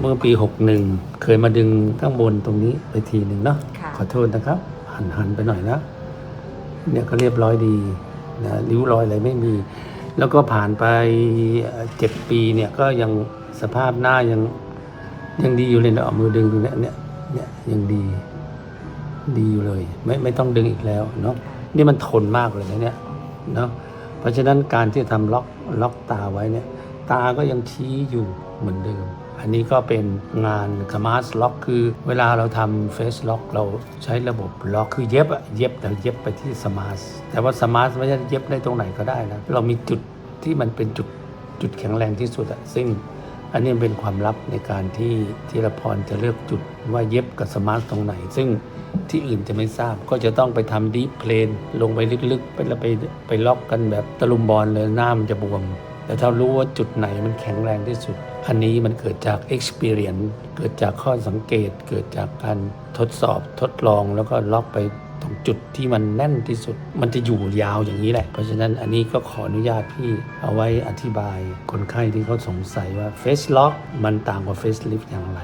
เมื่อปี 61 เคยมาดึงข้างบนตรงนี้ไปทีหนึ่งเนาะค่ะ ขอโทษนะครับ หันหันไปหน่อยนะ เนี่ยก็เรียบร้อยดีนะริ้วรอยอะไรไม่มี แล้วก็ผ่านไปเอ่อเจ็ดปีเนี่ยก็ยังสภาพหน้ายังยังดีอยู่เลยนะเอามือดึงดูเนี่ยเนี่ยเนี่ยยังดี ดีอยู่เลย ไม่ไม่ต้องดึงอีกแล้วเนาะนี่มันทนมากเลยนะเนี่ยเนาะเพราะฉะนั้นการที่ทำล็อกล็อกตาไว้เนี่ย ตาก็ยังชี้อยู่เหมือนเดิม อันนี้ก็เป็นงานคามาสล็อกคือเวลาเราทำเฟสล็อกเราใช้ระบบล็อกคือเย็บอะเย็บแต่เย็บไปที่สมาร์ทแต่ว่าสมาร์ทไม่ใช่เย็บได้ตรงไหนก็ได้นะ เรามีจุดที่มันเป็นจุดจุดแข็งแรงที่สุดอะซึ่งอันนี้เป็นความลับในการที่ที่ละพรจะเลือกจุดว่าเย็บกับสมาร์ทตรงไหน ซึ่งที่อื่นจะไม่ทราบก็จะต้องไปทำดีเพลน ลงไปลึกๆ ไปแล้วไปไปล็อกกันแบบตะลุมบอลเลยหน้ามันจะบวม แต่ถ้ารู้ว่าจุดไหนมันแข็งแรงที่สุด อันนี้มันเกิดจาก experience เกิดจากข้อสังเกต เกิดจากการทดสอบทดลองแล้วก็ล็อกไปตรงจุดที่มันแน่นที่สุด มันจะอยู่ยาวอย่างนี้แหละ เพราะฉะนั้นอันนี้ก็ขออนุญาตพี่เอาไว้อธิบายคนไข้ที่เขาสงสัยว่า face lock มันต่างกว่า face lift อย่างไร